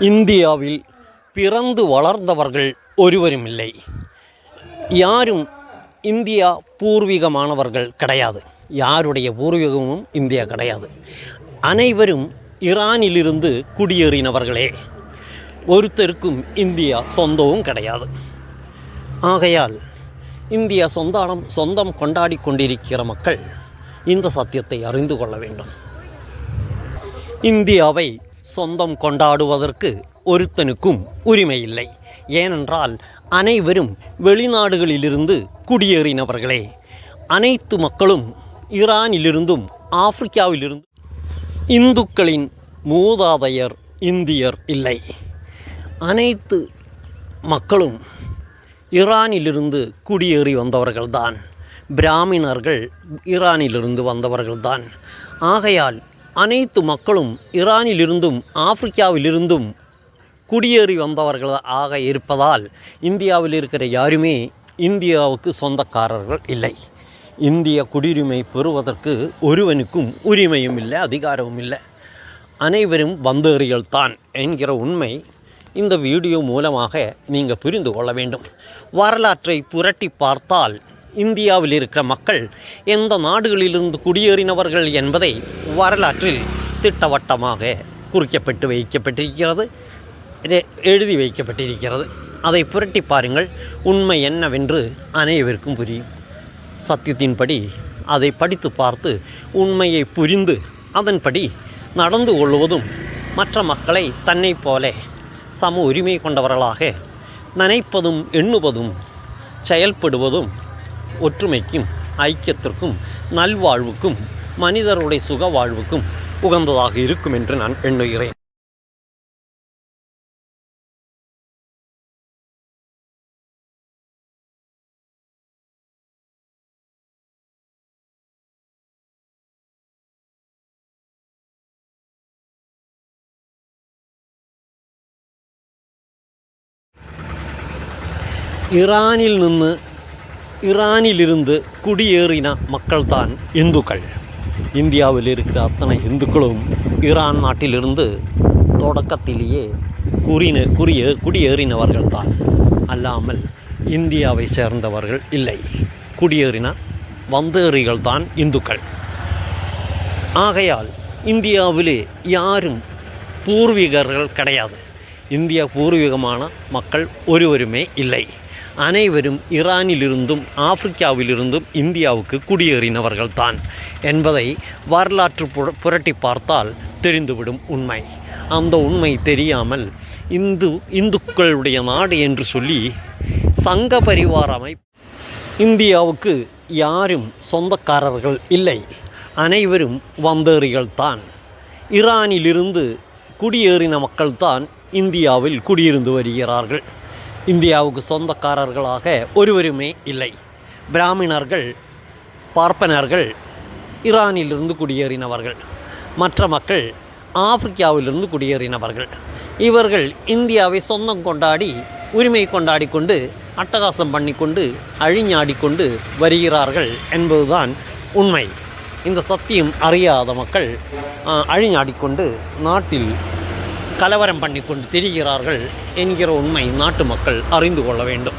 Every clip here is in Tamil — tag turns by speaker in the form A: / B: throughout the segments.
A: இந்தியாவில் பிறந்து வளர்ந்தவர்கள் ஒருவருமில்லை. யாரும் இந்தியா பூர்வீகமானவர்கள் கிடையாது. யாருடைய பூர்வீகமும் இந்தியா கிடையாது. அனைவரும் ஈரானிலிருந்து குடியேறினவர்களே. ஒருத்தருக்கும் இந்தியா சொந்தமும் கிடையாது. ஆகையால் இந்தியா சொந்தாடம் சொந்தம் கொண்டாடி கொண்டிருக்கிற மக்கள் இந்த சத்தியத்தை அறிந்து கொள்ள வேண்டும். இந்தியாவை சொந்தம் கொண்டாடுவதற்கு ஒருத்தனுக்கும் உரிமையில்லை. ஏனென்றால் அனைவரும் வெளிநாடுகளிலிருந்து குடியேறினவர்களே. அனைத்து மக்களும் ஈரானிலிருந்தும் ஆப்பிரிக்காவிலிருந்து இந்துக்களின் மூதாதையர் இந்தியர் இல்லை. அனைத்து மக்களும் ஈரானிலிருந்து குடியேறி வந்தவர்கள்தான். பிராமணர்கள் ஈரானிலிருந்து வந்தவர்கள்தான். ஆகையால் அனைத்து மக்களும் ஈரானிலிருந்தும் ஆப்பிரிக்காவிலிருந்தும் குடியேறி வந்தவர்கள் ஆக இருப்பதால் இந்தியாவில் இருக்கிற யாருமே இந்தியாவுக்கு சொந்தக்காரர்கள் இல்லை. இந்திய குடியுரிமை பெறுவதற்கு ஒருவனுக்கும் உரிமையும் இல்லை அதிகாரமும் இல்லை. அனைவரும் வந்தேறிகள் தான் என்கிற உண்மை இந்த வீடியோ மூலமாக நீங்கள் புரிந்து கொள்ள வேண்டும். வரலாற்றை புரட்டி பார்த்தால் இந்தியாவில் இருக்கிற மக்கள் எந்த நாடுகளிலிருந்து குடியேறினவர்கள் என்பதை வரலாற்றில் திட்டவட்டமாக குறிக்கப்பட்டு வைக்கப்பட்டிருக்கிறது. எழுதி வைக்கப்பட்டிருக்கிறது. அதை புரட்டி பாருங்கள். உண்மை என்னவென்று அனைவருக்கும் புரியும். சத்தியத்தின்படி அதை படித்து பார்த்து உண்மையை புரிந்து அதன்படி நடந்து கொள்வதும் மற்ற மக்களை தன்னைப் போல சம உரிமை கொண்டவர்களாக நினைப்பதும் எண்ணுவதும் செயல்படுவதும் ஒற்றுமைக்கும் ஐக்கியத்திற்கும் நல்வாழ்வுக்கும் மனிதருடைய சுக வாழ்வுக்கும் உகந்ததாக இருக்கும் என்று நான் எண்ணுகிறேன் ஈரானில் നിന്ന് ஈரானிலிருந்து குடியேறின மக்கள்தான் இந்துக்கள் இந்தியாவில் இருக்கிற அத்தனை இந்துக்களும் ஈரான் நாட்டிலிருந்து தொடக்கத்திலேயே குறின குறிய குடியேறினவர்கள் தான் அல்லாமல் இந்தியாவை சேர்ந்தவர்கள் இல்லை. குடியேறின வந்தேறிகள் தான் இந்துக்கள். ஆகையால் இந்தியாவிலே யாரும் பூர்வீகர்கள் கிடையாது. இந்திய பூர்வீகமான மக்கள் ஒருவருமே இல்லை. அனைவரும் ஈரானிலிருந்தும் ஆப்பிரிக்காவிலிருந்தும் இந்தியாவுக்கு குடியேறினவர்கள்தான் என்பதை வரலாற்று புர- புரட்டி பார்த்தால் தெரிந்துவிடும் உண்மை. அந்த உண்மை தெரியாமல் இந்து இந்துக்களுடைய நாடு என்று சொல்லி சங்க பரிவார இந்தியாவுக்கு யாரும் சொந்தக்காரர்கள் இல்லை. அனைவரும் வந்தேறிகள்தான். ஈரானிலிருந்து குடியேறின மக்கள்தான் இந்தியாவில் குடியிருந்து வருகிறார்கள். இந்தியாவுக்கு சொந்தக்காரர்களாக ஒருவருமே இல்லை. பிராமணர்கள் பார்ப்பனர்கள் ஈரானிலிருந்து குடியேறினவர்கள். மற்ற மக்கள் ஆப்பிரிக்காவிலிருந்து குடியேறினவர்கள். இவர்கள் இந்தியாவை சொந்தம் கொண்டாடி உரிமை கொண்டாடி கொண்டு அட்டகாசம் பண்ணிக்கொண்டு அழிஞாடிக்கொண்டு வருகிறார்கள் என்பதுதான் உண்மை. இந்த சத்தியம் அறியாத மக்கள் அழிஞ்சாடிக்கொண்டு அழிஞாடிக்கொண்டு நாட்டில் கலவரம் பண்ணி கொண்டு திரிகிறார்கள் என்கிற உண்மை நாட்டு மக்கள் அறிந்து கொள்ள வேண்டும்.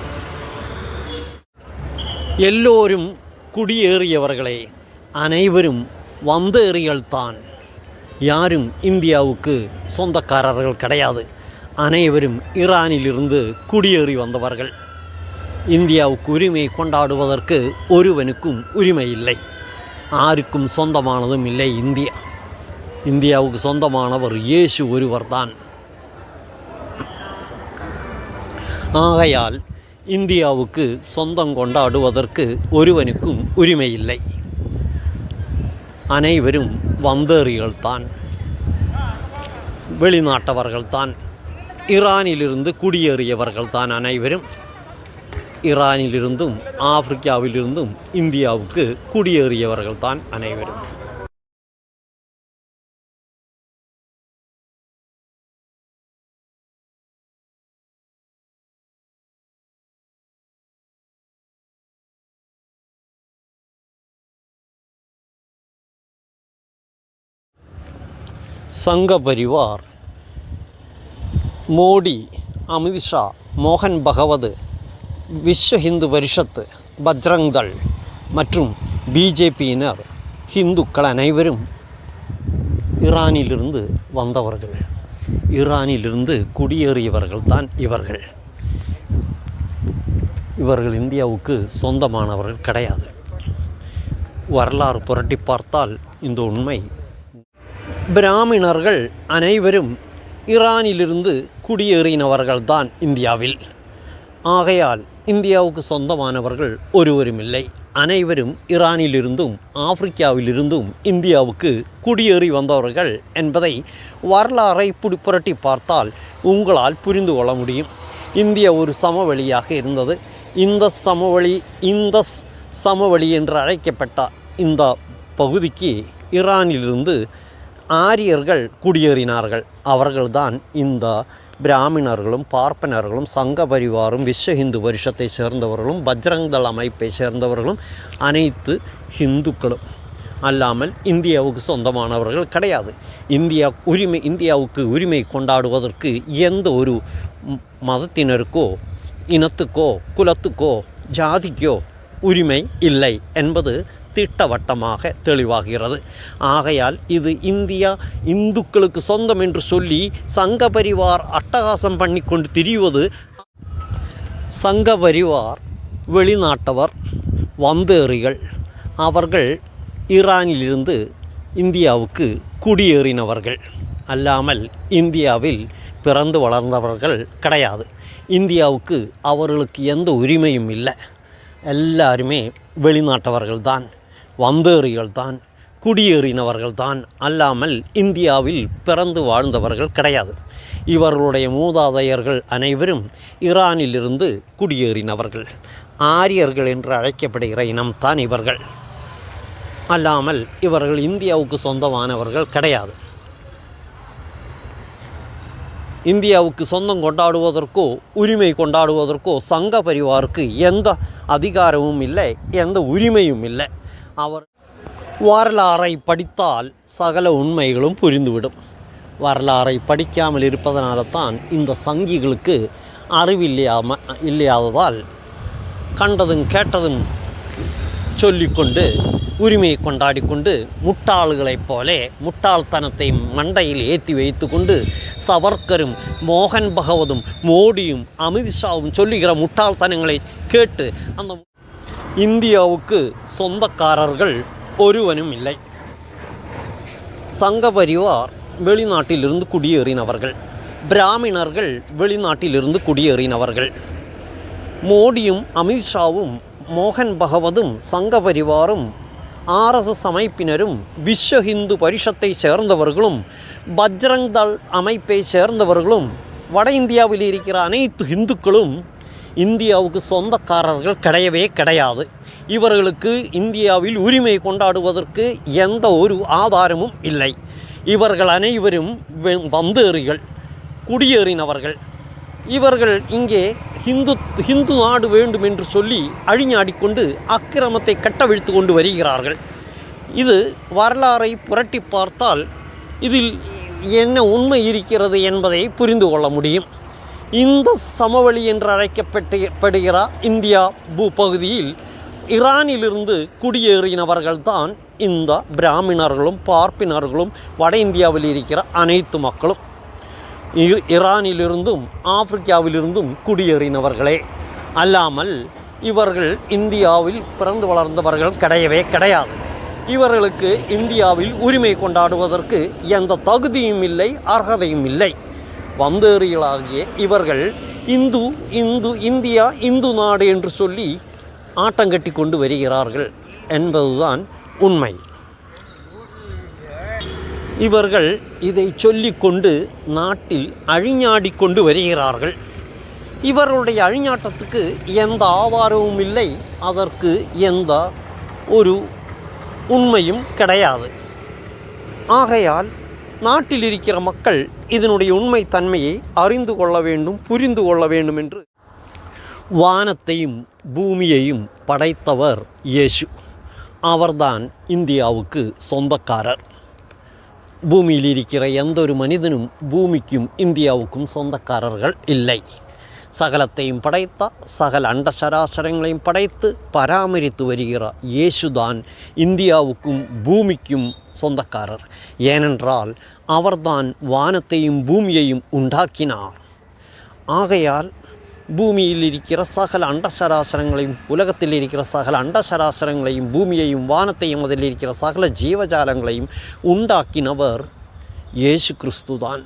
A: எல்லோரும் குடியேறியவர்களே அனைவரும் வந்தேறியல்தான் யாரும் இந்தியாவுக்கு சொந்தக்காரர்கள் கிடையாது. அனைவரும் ஈரானிலிருந்து குடியேறி வந்தவர்கள். இந்தியாவுக்கு உரிமை கொண்டாடுவதற்கு ஒருவனுக்கும் உரிமை இல்லை. ஆருக்கும் சொந்தமானதும் இல்லை இந்தியா. இந்தியாவுக்கு சொந்தமானவர் இயேசு ஒருவர் தான் ஆகையால் இந்தியாவுக்கு சொந்தம் கொண்டாடுவதற்கு ஒருவனுக்கும் உரிமையில்லை அனைவரும் வந்தேறிகள்தான் வெளிநாட்டவர்கள்தான் ஈரானிலிருந்து குடியேறியவர்கள்தான் அனைவரும் ஈரானிலிருந்தும் ஆப்பிரிக்காவிலிருந்தும் இந்தியாவுக்கு குடியேறியவர்கள்தான் அனைவரும் சங்க பரிவார் மோடி அமித்ஷா மோகன் பகவத் விஸ்வ ஹிந்து பரிஷத் பஜ்ரங் தள் மற்றும் பிஜேபியினர் ஹிந்துக்கள் அனைவரும் ஈரானிலிருந்து வந்தவர்கள் ஈரானிலிருந்து குடியேறியவர்கள் தான் இவர்கள் இவர்கள் இந்தியாவுக்கு சொந்தமானவர்கள் கிடையாது வரலாறு புரட்டி பார்த்தால் இந்த உண்மை பிராமணர்கள் அனைவரும் ஈரானிலிருந்து குடியேறினவர்கள்தான் இந்தியாவில். ஆகையால் இந்தியாவுக்கு சொந்தமானவர்கள் ஒருவரும் இல்லை அனைவரும் ஈரானிலிருந்தும் ஆப்பிரிக்காவிலிருந்தும் இந்தியாவுக்கு குடியேறி வந்தவர்கள் என்பதை வரலாறை புடி புரட்டி பார்த்தால் உங்களால் புரிந்து கொள்ள முடியும். இந்தியா ஒரு சமவெளியாக இருந்தது. இந்த சமவெளி இந்த சமவெளி என்று அழைக்கப்பட்ட இந்த பகுதிக்கு ஈரானிலிருந்து ஆரியர்கள் குடியேறினார்கள். அவர்கள்தான் இந்த பிராமணர்களும் பார்ப்பனர்களும் சங்க பரிவாரும் விஸ்வ ஹிந்து வருஷத்தை சேர்ந்தவர்களும் பஜ்ரங்தள் அமைப்பை சேர்ந்தவர்களும் அனைத்து ஹிந்துக்களும். அல்லாமல் இந்தியாவுக்கு சொந்தமானவர்கள் கிடையாது. இந்தியா உரிமை இந்தியாவுக்கு உரிமை கொண்டாடுவதற்கு எந்த ஒரு மதத்தினருக்கோ இனத்துக்கோ குலத்துக்கோ ஜாதிக்கோ உரிமை இல்லை என்பது திட்டவட்டமாக தெளிவாகிறது. ஆகையால் இது இந்தியா இந்துக்களுக்கு சொந்தம் என்று சொல்லி சங்க பரிவார் அட்டகாசம் பண்ணி கொண்டு திரிவது. சங்க பரிவார் வெளிநாட்டவர் வந்தேறிகள் அவர்கள் ஈரானிலிருந்து இந்தியாவுக்கு குடியேறினவர்கள். அல்லாமல் இந்தியாவில் பிறந்து வளர்ந்தவர்கள் கிடையாது. இந்தியாவுக்கு அவர்களுக்கு எந்த உரிமையும் இல்லை. எல்லாருமே வெளிநாட்டவர்கள் வம்பேறிகள் தான் குடியேறினவர்கள் தான் அல்லாமல் இந்தியாவில் பிறந்து வாழ்ந்தவர்கள் கிடையாது. இவர்களுடைய மூதாதையர்கள் அனைவரும் ஈரானிலிருந்து குடியேறினவர்கள். ஆரியர்கள் என்று அழைக்கப்படுகிற இனம்தான் இவர்கள். அல்லாமல் இவர்கள் இந்தியாவுக்கு சொந்தமானவர்கள் கிடையாது. இந்தியாவுக்கு சொந்தம் கொண்டாடுவதற்கோ உரிமை கொண்டாடுவதற்கோ சங்க பரிவாருக்கு எந்த அதிகாரமும் இல்லை எந்த உரிமையும் இல்லை. அவர் வரலாறை படித்தால் சகல உண்மைகளும் புரிந்துவிடும். வரலாறை படிக்காமல் இருப்பதனால தான் இந்த சங்கிகளுக்கு அறிவில்லையாம இல்லையாததால் கண்டதும் கேட்டதும் சொல்லிக்கொண்டு உரிமையை கொண்டாடி கொண்டு முட்டாள்களைப் போலே முட்டாள்தனத்தை மண்டையில் ஏற்றி வைத்து கொண்டு சவர்க்கரும் மோகன் பகவதும் மோடியும் அமித்ஷாவும் சொல்லுகிற முட்டாள்தனங்களை கேட்டு அந்த இந்தியாவுக்கு சொந்தக்காரர்கள் ஒருவனும் இல்லை. சங்கபரிவார் வெளிநாட்டிலிருந்து குடியேறினவர்கள். பிராமணர்கள் வெளிநாட்டிலிருந்து குடியேறினவர்கள். மோடியும் அமித்ஷாவும் மோகன் பகவதும் சங்கபரிவாரும் ஆர்எஸ்எஸ் அமைப்பினரும் விஸ்வ ஹிந்து பரிஷத்தை சேர்ந்தவர்களும் பஜ்ரங் தள் அமைப்பை சேர்ந்தவர்களும் வட இந்தியாவில் இருக்கிற அனைத்து இந்துக்களும் இந்தியாவுக்கு சொந்தக்காரர்கள் கிடையவே கிடையாது. இவர்களுக்கு இந்தியாவில் உரிமை கொண்டாடுவதற்கு எந்த ஒரு ஆதாரமும் இல்லை. இவர்கள் அனைவரும் வெ- வந்தேறிகள் குடியேறினவர்கள். இவர்கள் இங்கே ஹிந்து ஹிந்து நாடு வேண்டும் என்று சொல்லி அழிஞாடிக்கொண்டு அக்கிரமத்தை கட்டவிழ்த்து கொண்டு வருகிறார்கள். இது வரலாறை புரட்டி பார்த்தால் இதில் என்ன உண்மை இருக்கிறது என்பதை புரிந்து கொள்ள முடியும். இந்த சமவெளி என்று அழைக்கப்பட்ட இந்தியா பூப்பகுதியில் ஈரானிலிருந்து குடியேறினவர்கள்தான் இந்த பிராமணர்களும் பார்ப்பினர்களும் வட இந்தியாவில் இருக்கிற அனைத்து மக்களும் இ- ஈரானிலிருந்தும் ஆப்பிரிக்காவிலிருந்தும் குடியேறினவர்களே. அல்லாமல் இவர்கள் இந்தியாவில் பிறந்து வளர்ந்தவர்கள் கிடையவே கிடையாது. இவர்களுக்கு இந்தியாவில் உரிமை கொண்டாடுவதற்கு எந்த தகுதியும் இல்லை அர்ஹதையும் இல்லை. வந்தேறிகளாகிய இவர்கள் இந்து இந்து இந்தியா இந்து நாடு என்று சொல்லி ஆட்டங்கட்டி கொண்டு வருகிறார்கள் என்பதுதான் உண்மை. இவர்கள் இதை சொல்லிக்கொண்டு நாட்டில் அழிஞாடி கொண்டு வருகிறார்கள். இவர்களுடைய அழிஞாட்டத்துக்கு எந்த ஆதாரமும் இல்லை. அதற்கு எந்த ஒரு உண்மையும் கிடையாது. ஆகையால் நாட்டில் இருக்கிற மக்கள் இதனுடைய உண்மை தன்மையை அறிந்து கொள்ள வேண்டும் புரிந்து கொள்ள வேண்டும் என்று. வானத்தையும் பூமியையும் படைத்தவர் இயேசு. அவர்தான் இந்தியாவுக்கு சொந்தக்காரர். பூமியில் இருக்கிற எந்த ஒரு மனிதனும் பூமிக்கும் இந்தியாவுக்கும் சொந்தக்காரர்கள் இல்லை. சகலத்தையும் படைத்த சகல அண்ட சராசரங்களையும் படைத்து பராமரித்து வருகிற இயேசுதான் இந்தியாவுக்கும் பூமிக்கும் சொந்தக்காரர் ஏனென்றால் அவர்தான் வானத்தையும் பூமியையும் உண்டாக்கினார் ஆகையால் பூமியில் இருக்கிற சகல அண்டசராசரங்களையும் உலகத்தில் இருக்கிற சகல அண்டசராசரங்களையும் பூமியையும் வானத்தையும் அதில் இருக்கிற சகல ஜீவஜாலங்களையும் உண்டாக்கினவர் இயேசு கிறிஸ்து தான்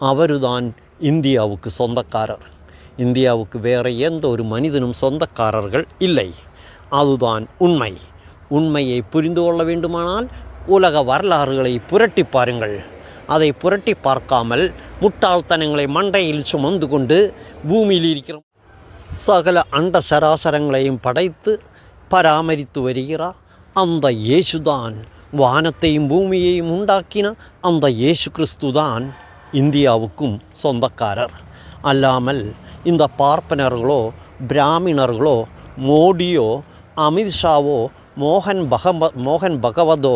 A: அவருதான் இந்தியாவுக்கு சொந்தக்காரர் இந்தியாவுக்கு வேறு எந்த ஒரு மனிதனும் சொந்தக்காரர்கள் இல்லை. அதுதான் உண்மை. உண்மையை புரிந்து கொள்ள வேண்டுமானால் உலக வரலாறுகளை புரட்டி பாருங்கள். அதை புரட்டி பார்க்காமல் முட்டாள்தனங்களை மண்டையில் சுமந்து கொண்டு பூமியில் இருக்கிற சகல அண்ட சராசரங்களையும் படைத்து பராமரித்து வருகிறார் அந்த இயேசுதான். வானத்தையும் பூமியையும் உண்டாக்கின அந்த இயேசு கிறிஸ்து தான் இந்தியாவுக்கும் சொந்தக்காரர். அல்லாமல் இந்த பார்ப்பனர்களோ பிராமணர்களோ மோடியோ அமித்ஷாவோ மோகன் பகவ மோகன் பகவதோ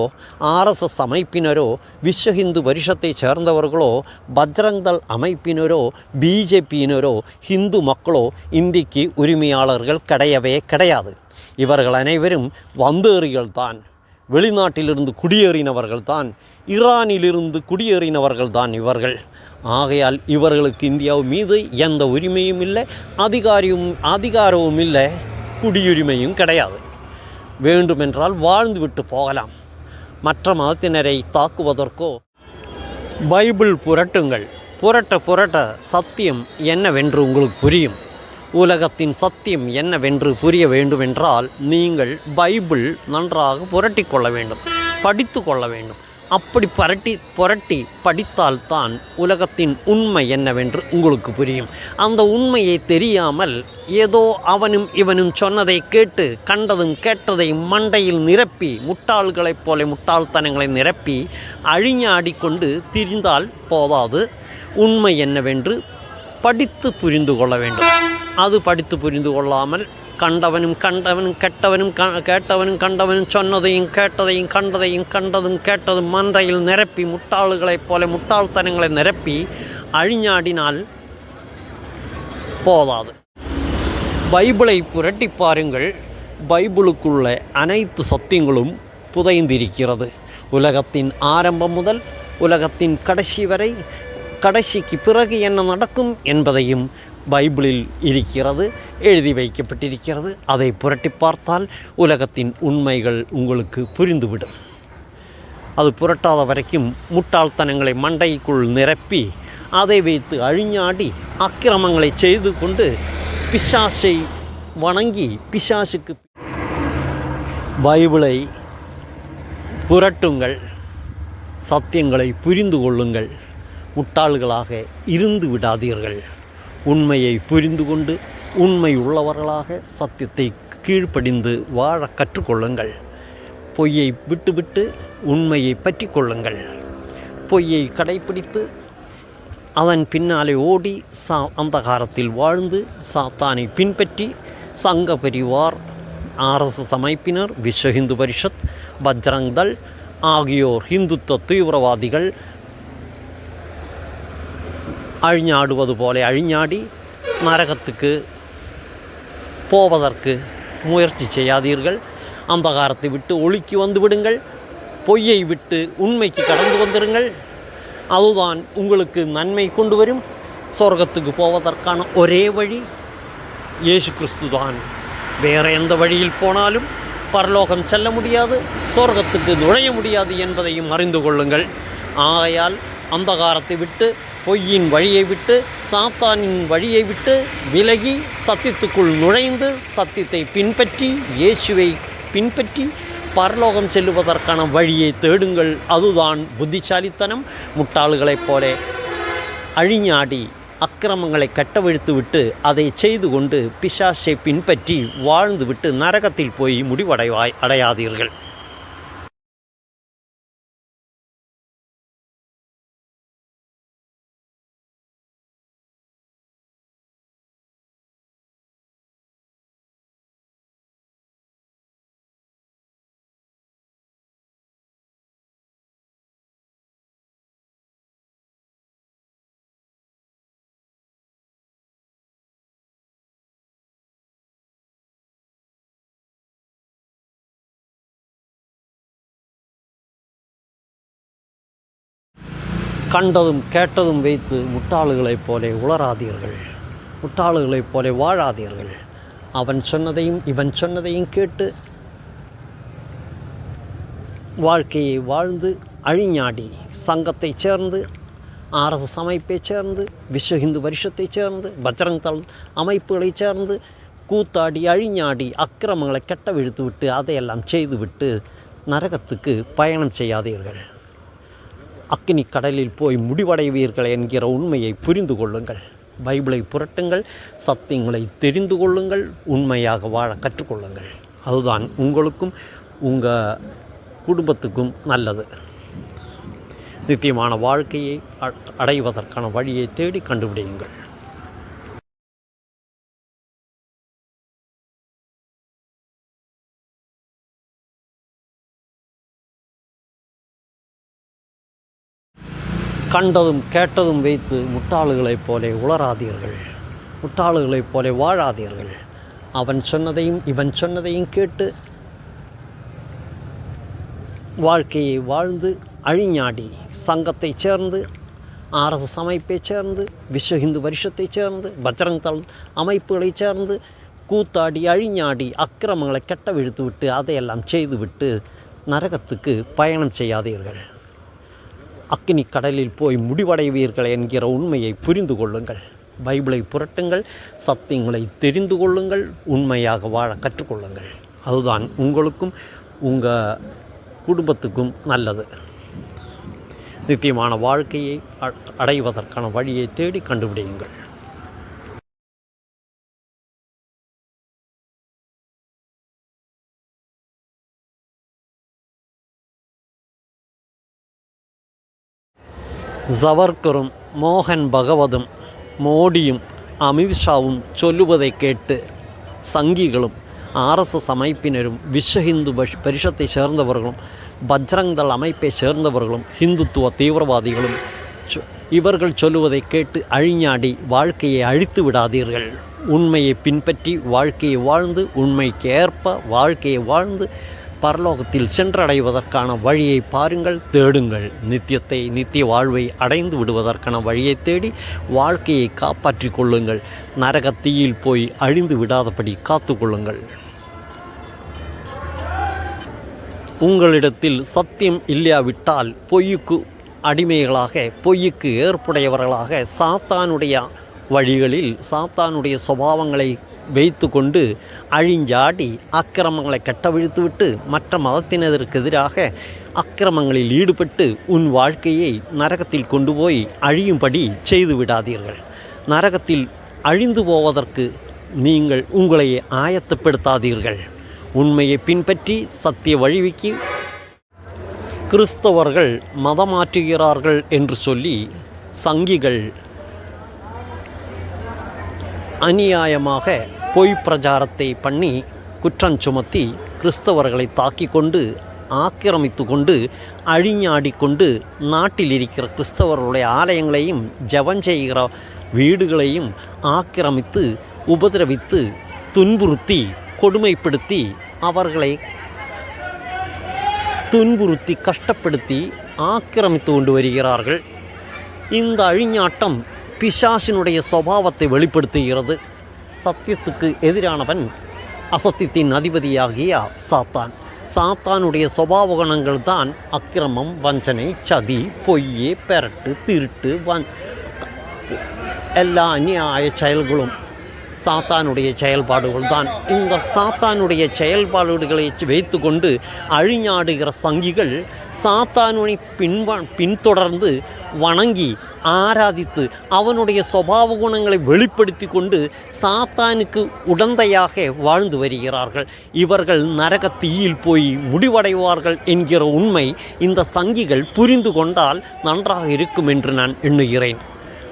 A: ஆர்எஸ்எஸ் அமைப்பினரோ விஸ்வ ஹிந்து பரிஷத்தை சேர்ந்தவர்களோ பஜ்ரங்தள் அமைப்பினரோ பிஜேபியினரோ ஹிந்து மக்களோ இந்திக்கு உரிமையாளர்கள் கிடையவே கிடையாது. இவர்கள் அனைவரும் வந்தேறிகள் தான் வெளிநாட்டிலிருந்து குடியேறினவர்கள் தான் ஈரானிலிருந்து குடியேறினவர்கள் தான் இவர்கள். ஆகையால் இவர்களுக்கு இந்தியா மீது எந்த உரிமையும் இல்லை அதிகாரியும் அதிகாரமும் இல்லை குடியுரிமையும் கிடையாது. வேண்டுமென்றால் வாழ்ந்துவிட்டு போகலாம். மற்ற மதத்தினரை தாக்குவதற்கோ. பைபிள் புரட்டுங்கள். புரட்ட புரட்ட சத்தியம் என்னவென்று உங்களுக்கு புரியும். உலகத்தின் சத்தியம் என்னவென்று புரிய வேண்டுமென்றால் நீங்கள் பைபிள் நன்றாக புரட்டி கொள்ள வேண்டும் படித்து கொள்ள வேண்டும். அப்படி புரட்டி புரட்டி படித்தால்தான் உலகத்தின் உண்மை என்னவென்று உங்களுக்கு புரியும். அந்த உண்மையை தெரியாமல் ஏதோ அவனும் இவனும் சொன்னதை கேட்டு கண்டதும் கேட்டதை மண்டையில் நிரப்பி முட்டாள்களைப் போல முட்டாள்தனங்களை நிரப்பி அழிஞாடிக்கொண்டு திரிந்தால் போதாது. உண்மை என்னவென்று படித்து புரிந்து கொள்ள வேண்டும். அது படித்து புரிந்து கொள்ளாமல் கண்டவனும் கண்டவனும் கெட்டவனும் க- கேட்டவனும் கண்டவனும் சொன்னதையும் கேட்டதையும் கண்டதையும் கண்டதும் கேட்டதும் மந்தையில் நிரப்பி முட்டாள்களைப் போல முட்டாள்தனங்களை நிரப்பி அழிஞாடினால் போதாது. பைபிளை புரட்டி பாருங்கள். பைபிளுக்குள்ள அனைத்து சத்தியங்களும் புதைந்திருக்கிறது. உலகத்தின் ஆரம்பம் முதல் உலகத்தின் கடைசி வரை கடைசிக்கு பிறகு என்ன நடக்கும் என்பதையும் பைபிளில் இருக்கிறது எழுதி வைக்கப்பட்டிருக்கிறது. அதை புரட்டி பார்த்தால் உலகத்தின் உண்மைகள் உங்களுக்கு புரிந்துவிடும். அது புரட்டாத வரைக்கும் முட்டாள்தனங்களை மண்டைக்குள் நிரப்பி அதை வைத்து அழிஞாடி அக்கிரமங்களை செய்து கொண்டு பிசாசை வணங்கி பிசாசுக்கு பைபிளை புரட்டுங்கள் சத்தியங்களை புரிந்து கொள்ளுங்கள் முட்டாள்களாக இருந்து விடாதீர்கள். உண்மையை புரிந்து கொண்டு உண்மை உள்ளவர்களாக சத்தியத்தை கீழ்ப்படிந்து வாழ கற்றுக்கொள்ளுங்கள். பொய்யை விட்டுவிட்டு உண்மையை பற்றி கொள்ளுங்கள். பொய்யை கடைபிடித்து அவன் பின்னாலே ஓடி சா அந்தகாரத்தில் வாழ்ந்து சாத்தானை பின்பற்றி சங்க பரிவார் ஆர்எஸ்எஸ் அமைப்பினர் விஸ்வ ஹிந்து பரிஷத் பஜ்ரங் தள் ஆகியோர் இந்துத்துவ தீவிரவாதிகள் அழிஞ்சாடுவது போல அழிஞ்சாடி நரகத்துக்கு போவதற்கு முயற்சி செய்யாதீர்கள். அந்தகாரத்தை விட்டு ஒளிக்கு வந்து விடுங்கள். பொய்யை விட்டு உண்மைக்கு கடந்து வந்துடுங்கள் அதுதான் உங்களுக்கு நன்மை கொண்டு வரும். சொர்க்கத்துக்கு போவதற்கான ஒரே வழி இயேசு கிறிஸ்து தான். வேறு எந்த வழியில் போனாலும் பரலோகம் செல்ல முடியாது சொர்க்கத்துக்கு நுழைய முடியாது என்பதையும் அறிந்து கொள்ளுங்கள். ஆகையால் அந்தகாரத்தை விட்டு பொய்யின் வழியை விட்டு சாத்தானின் வழியை விட்டு விலகி சத்தியத்துக்குள் நுழைந்து சத்தியத்தை பின்பற்றி இயேசுவை பின்பற்றி பரலோகம் செல்லுவதற்கான வழியை தேடுங்கள். அதுதான் புத்திசாலித்தனம். முட்டாள்களைப் போல அழிஞாடி அக்கிரமங்களை கட்டவிழ்த்து விட்டு அதை செய்து கொண்டு பிசாசை பின்பற்றி வாழ்ந்துவிட்டு நரகத்தில் போய் முடிவடைவாய் அடையாதீர்கள். கண்டதும் கேட்டதும் வைத்து முட்டாளுகளைப் போலே உளராதீர்கள். முட்டாளுகளைப் போலே வாழாதீர்கள். அவன் சொன்னதையும் இவன் சொன்னதையும் கேட்டு வாழ்க்கையை வாழ்ந்து அழிஞாடி சங்கத்தைச் சேர்ந்து ஆர்எஸ்எஸ் அமைப்பைச் சேர்ந்து விஸ்வ ஹிந்து பரிஷத்தைச் சேர்ந்து பஜ்ரங் தள் அமைப்புகளைச் சேர்ந்து கூத்தாடி அழிஞாடி அக்கிரமங்களை கெட்ட விழுத்து விட்டு அதையெல்லாம் செய்துவிட்டு நரகத்துக்கு பயணம் செய்யாதீர்கள். அக்னி கடலில் போய் முடிவடைவீர்கள் என்கிற உண்மையை புரிந்து கொள்ளுங்கள். பைபிளை புரட்டுங்கள் சத்தியங்களை தெரிந்து கொள்ளுங்கள் உண்மையாக வாழ கற்றுக்கொள்ளுங்கள். அதுதான் உங்களுக்கும் உங்கள் குடும்பத்துக்கும் நல்லது. நித்தியமான வாழ்க்கையை அ- அடைவதற்கான வழியை தேடி கண்டுபிடியுங்கள். கண்டதும் கேட்டதும் வைத்து முட்டாளுகளைப் போலே உளராதீர்கள் முட்டாளுகளைப் போலே வாழாதீர்கள். அவன் சொன்னதையும் இவன் சொன்னதையும் கேட்டு வாழ்க்கையை வாழ்ந்து அழிஞாடி சங்கத்தைச் சேர்ந்து ஆர்எஸ்எஸ் அமைப்பைச் சேர்ந்து விஸ்வ இந்து பரிஷத்தைச் சேர்ந்து பஜ்ரங் தள் அமைப்புகளைச் சேர்ந்து கூத்தாடி அழிஞாடி அக்கிரமங்களை கெட்ட விழுத்து விட்டு அதையெல்லாம் செய்துவிட்டு நரகத்துக்கு பயணம் செய்யாதீர்கள். அக்னி கடலில் போய் முடிவடைவீர்கள் என்கிற உண்மையை புரிந்து கொள்ளுங்கள். பைபிளை புரட்டுங்கள் சத்தியங்களை தெரிந்து கொள்ளுங்கள் உண்மையாக வாழ கற்றுக்கொள்ளுங்கள். அதுதான் உங்களுக்கும் உங்கள் குடும்பத்துக்கும் நல்லது. நித்தியமான வாழ்க்கையை அ- அடைவதற்கான வழியை தேடி கண்டுபிடியுங்கள். சவர்கரும் மோகன் பகவதும் மோடியும் அமித்ஷாவும் சொல்லுவதை கேட்டு சங்கிகளும் ஆர்எஸ்எஸ் அமைப்பினரும் விஸ்வ ஹிந்து பரிஷத்தை சேர்ந்தவர்களும் பஜ்ரங்தள் அமைப்பை சேர்ந்தவர்களும் ஹிந்துத்துவ தீவிரவாதிகளும் இவர்கள் சொல்லுவதை கேட்டு அழிஞாடி வாழ்க்கையை அழித்து விடாதீர்கள். உண்மையை பின்பற்றி வாழ்க்கையை வாழ்ந்து உண்மைக்கு ஏற்ப வாழ்க்கையை வாழ்ந்து பரலோகத்தில் சென்றடைவதற்கான வழியை பாருங்கள் தேடுங்கள். நித்தியத்தை நித்திய வாழ்வை அடைந்து விடுவதற்கான வழியை தேடி வாழ்க்கையை காப்பாற்றிக் கொள்ளுங்கள். நரகத்தீயில் போய் அழிந்து விடாதபடி காத்துக்கொள்ளுங்கள். உங்களிடத்தில் சத்தியம் இல்லையாவிட்டால் பொய்யுக்கு அடிமைகளாக பொய்யுக்கு ஏற்புடையவர்களாக சாத்தானுடைய வழிகளில் சாத்தானுடைய சுபாவங்களை வைத்து கொண்டு அழிஞ்சாடி அக்கிரமங்களை கட்டவிழ்த்துவிட்டு மற்ற மதத்தினருக்கு எதிராக அக்கிரமங்களில் ஈடுபட்டு உன் வாழ்க்கையை நரகத்தில் கொண்டு போய் அழியும்படி செய்து விடாதீர்கள் நரகத்தில் அழிந்து போவதற்கு நீங்கள் உங்களை ஆயத்தப்படுத்தாதீர்கள். உண்மையை பின்பற்றி சத்திய வழிவிக்கு கிறிஸ்தவர்கள் மதமாற்றுகிறார்கள் என்று சொல்லி சங்கிகள் அநியாயமாக பொய் பிரச்சாரத்தை பண்ணி குற்றம் சுமத்தி கிறிஸ்தவர்களை தாக்கி கொண்டு ஆக்கிரமித்து கொண்டு அழிஞாடி கொண்டு நாட்டில் இருக்கிற கிறிஸ்தவர்களுடைய ஆலயங்களையும் ஜெபம் செய்கிற வீடுகளையும் ஆக்கிரமித்து உபதிரவித்து துன்புறுத்தி கொடுமைப்படுத்தி அவர்களை துன்புறுத்தி கஷ்டப்படுத்தி ஆக்கிரமித்து கொண்டு வருகிறார்கள். இந்த அழிஞாட்டம் பிசாசினுடைய சுபாவத்தை வெளிப்படுத்துகிறது. சத்தியத்துக்கு எதிரானவன் அசத்தியத்தின் அதிபதியாகிய சாத்தான். சாத்தானுடைய சுபாவ குணங்கள் தான் அக்கிரமம் வஞ்சனை சதி பொய்யே பெரட்டு திருட்டு வன் எல்லா அந்நியாய செயல்களும் சாத்தானுடைய செயல்பாடுகள் தான் இந்த சாத்தானுடைய செயல்பாடுகளை வைத்து கொண்டு அழிஞாடுகிற சங்கிகள் சாத்தானுடைய பின்வ பின்தொடர்ந்து வணங்கி ஆராதித்து அவனுடைய சுபாவ குணங்களை வெளிப்படுத்தி கொண்டு சாத்தானுக்கு உடந்தையாக வாழ்ந்து வருகிறார்கள். இவர்கள் நரக தீயில் போய் முடிவடைவார்கள் என்கிற உண்மை இந்த சங்கிகள் புரிந்து கொண்டால் நன்றாக இருக்கும் என்று நான் எண்ணுகிறேன்.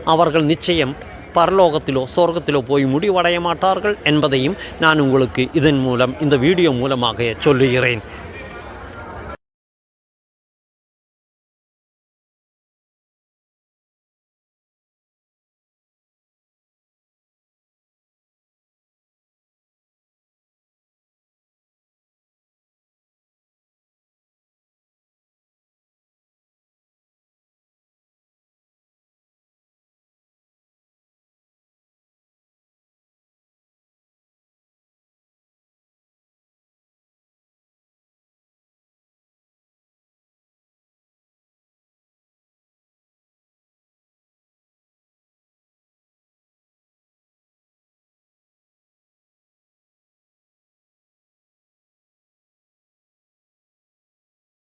A: அவர்கள் நிச்சயம் பரலோகத்திலோ சொர்க்கத்திலோ போய் முடிவடைய மாட்டார்கள் என்பதையும் நான் உங்களுக்கு இதன் மூலம் இந்த வீடியோ மூலமாக சொல்லுகிறேன்.